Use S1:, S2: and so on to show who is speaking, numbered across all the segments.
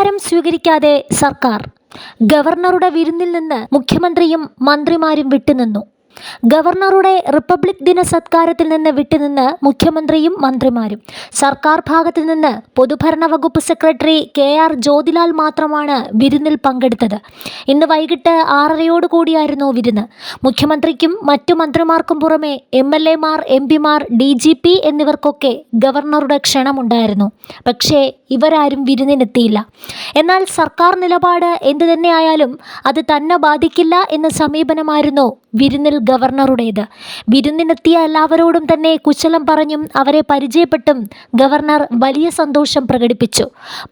S1: അധികാരം സ്വീകരിക്കാതെ സർക്കാർ ഗവർണറുടെ വിരുന്നിൽ നിന്ന് മുഖ്യമന്ത്രിയും മന്ത്രിമാരും വിട്ടുനിന്നു. ഗവർണറുടെ റിപ്പബ്ലിക് ദിന സത്കാരത്തിൽ നിന്ന് വിട്ടുനിന്ന് മുഖ്യമന്ത്രിയും മന്ത്രിമാരും. സർക്കാർ ഭാഗത്തു നിന്ന് പൊതുഭരണ വകുപ്പ് സെക്രട്ടറി കെ ആർ ജ്യോതിലാൽ മാത്രമാണ് വിരുന്നിൽ പങ്കെടുത്തത്. ഇന്ന് വൈകിട്ട് ആറരയോട് കൂടിയായിരുന്നു വിരുന്ന്. മുഖ്യമന്ത്രിക്കും മറ്റു മന്ത്രിമാർക്കും പുറമെ എം എൽ എമാർ എം പിമാർ ഡി ജി പി എന്നിവർക്കൊക്കെ ഗവർണറുടെ ക്ഷണമുണ്ടായിരുന്നു. പക്ഷേ ഇവരാരും വിരുന്നിനെത്തിയില്ല. എന്നാൽ സർക്കാർ നിലപാട് എന്തു തന്നെയായാലും അത് തന്നെ ബാധിക്കില്ല എന്ന സമീപനമായിരുന്നു വിരുന്നിൽ ഗവർണറുടേത്. വിരുന്നിനെത്തിയ എല്ലാവരോടും തന്നെ കുശലം പറഞ്ഞും അവരെ പരിചയപ്പെട്ടും ഗവർണർ വലിയ സന്തോഷം പ്രകടിപ്പിച്ചു.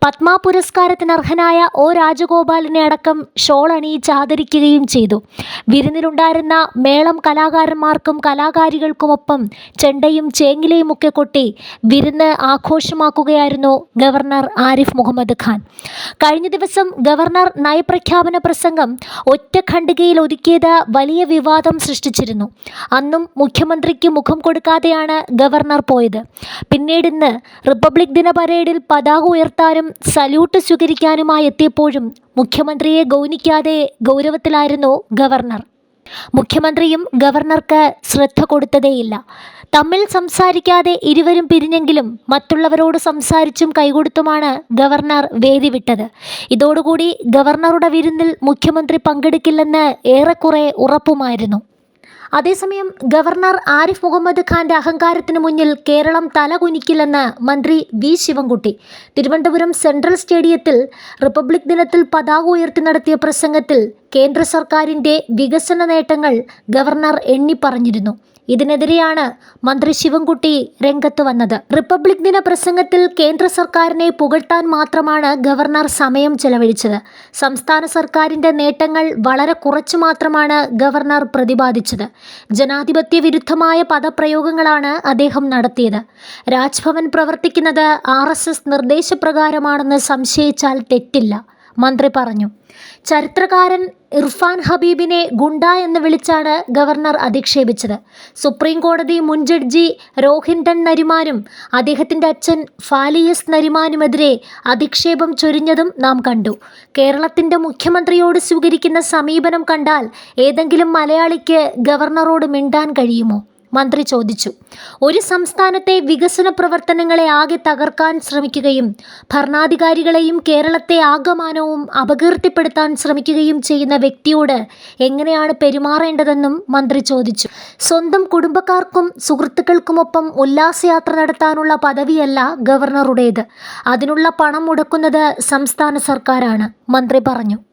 S1: പത്മ പുരസ്കാരത്തിന് അർഹനായ ഒ രാജഗോപാലിനെ അടക്കം ഷോൾ അണിയിച്ച് ആദരിക്കുകയും ചെയ്തു. വിരുന്നിലുണ്ടായിരുന്ന മേളം കലാകാരന്മാർക്കും കലാകാരികൾക്കുമൊപ്പം ചെണ്ടയും ചേങ്ങിലയും ഒക്കെ കൊട്ടി വിരുന്ന് ആഘോഷമാക്കുകയായിരുന്നു ഗവർണർ ആരിഫ് മുഹമ്മദ് ഖാൻ. കഴിഞ്ഞ ദിവസം ഗവർണർ നയപ്രഖ്യാപന പ്രസംഗം ഒറ്റ ഖണ്ഡികയിൽ ഒതുക്കിയത് വലിയ വിവാദം സൃഷ്ടിച്ചിരുന്നു. അന്നും മുഖ്യമന്ത്രിക്ക് മുഖം കൊടുക്കാതെയാണ് ഗവർണർ പോയത്. പിന്നീട് ഇന്ന് റിപ്പബ്ലിക് ദിന പരേഡിൽ പതാക ഉയർത്താനും സല്യൂട്ട് സ്വീകരിക്കാനുമായി എത്തിയപ്പോഴും മുഖ്യമന്ത്രിയെ ഗൗനിക്കാതെ ഗൗരവത്തിലായിരുന്നു ഗവർണർ. മുഖ്യമന്ത്രിയും ഗവർണർക്ക് ശ്രദ്ധ കൊടുത്തതേയില്ല. തമ്മിൽ സംസാരിക്കാതെ ഇരുവരും പിരിഞ്ഞെങ്കിലും മറ്റുള്ളവരോട് സംസാരിച്ചും കൈകൊടുത്തുമാണ് ഗവർണർ വേദി വിട്ടത്. ഇതോടുകൂടി ഗവർണറുടെ വിരുന്നിൽ മുഖ്യമന്ത്രി പങ്കെടുക്കില്ലെന്ന് ഏറെക്കുറെ ഉറപ്പുമായിരുന്നു. അതേസമയം ഗവർണർ ആരിഫ് മുഹമ്മദ് ഖാന്റെ അഹങ്കാരത്തിന് മുന്നിൽ കേരളം തലകുനിക്കില്ലെന്ന് മന്ത്രി വി ശിവൻകുട്ടി. തിരുവനന്തപുരം സെൻട്രൽ സ്റ്റേഡിയത്തിൽ റിപ്പബ്ലിക് ദിനത്തിൽ പതാക ഉയർത്തി നടത്തിയ പ്രസംഗത്തിൽ കേന്ദ്ര സർക്കാരിന്റെ വികസന നേട്ടങ്ങൾ ഗവർണർ എണ്ണിപ്പറഞ്ഞിരുന്നു ഇതിനെതിരെയാണ് മന്ത്രി ശിവൻകുട്ടി രംഗത്ത് വന്നത്. റിപ്പബ്ലിക് ദിന പ്രസംഗത്തിൽ കേന്ദ്ര സർക്കാരിനെ പുകഴ്ത്താൻ മാത്രമാണ് ഗവർണർ സമയം ചെലവഴിച്ചത്. സംസ്ഥാന സർക്കാരിന്റെ നേട്ടങ്ങൾ വളരെ കുറച്ചു മാത്രമാണ് ഗവർണർ പ്രതിപാദിച്ചത്. ജനാധിപത്യ വിരുദ്ധമായ പദപ്രയോഗങ്ങളാണ് അദ്ദേഹം നടത്തിയത്. രാജ്ഭവൻ പ്രവർത്തിക്കുന്നത് ആർ എസ് എസ് നിർദ്ദേശപ്രകാരമാണെന്ന് സംശയിച്ചാൽ തെറ്റില്ല. മന്ത്രി പറഞ്ഞു. ചരിത്രകാരൻ ഇർഫാൻ ഹബീബിനെ ഗുണ്ട എന്ന് വിളിച്ചാണ് ഗവർണർ അധിക്ഷേപിച്ചത്. സുപ്രീം കോടതി മുൻ ജഡ്ജി രോഹിൻഡൻ നരിമാനും അദ്ദേഹത്തിന്റെ അച്ഛൻ ഫാലിയസ് നരിമാനുമെതിരെ അധിക്ഷേപം ചൊരിഞ്ഞതും നാം കണ്ടു. കേരളത്തിന്റെ മുഖ്യമന്ത്രിയോട് സ്വീകരിക്കുന്ന സമീപനം കണ്ടാൽ ഏതെങ്കിലും മലയാളിക്ക് ഗവർണറോട് മിണ്ടാൻ കഴിയുമോ? മന്ത്രി ചോദിച്ചു. ഒരു സംസ്ഥാനത്തെ വികസന പ്രവർത്തനങ്ങളെ ആകെ തകർക്കാൻ ശ്രമിക്കുകയും ഭരണാധികാരികളെയും കേരളത്തെ ആകമാനവും അപകീർത്തിപ്പെടുത്താൻ ശ്രമിക്കുകയും ചെയ്യുന്ന വ്യക്തിയോട് എങ്ങനെയാണ് പെരുമാറേണ്ടതെന്നും മന്ത്രി ചോദിച്ചു. സ്വന്തം കുടുംബക്കാർക്കും സുഹൃത്തുക്കൾക്കുമൊപ്പം ഉല്ലാസയാത്ര നടത്താനുള്ള പദവിയല്ല ഗവർണറുടേത്. അതിനുള്ള പണം മുടക്കുന്നത് സംസ്ഥാന സർക്കാരാണ് മന്ത്രി പറഞ്ഞു.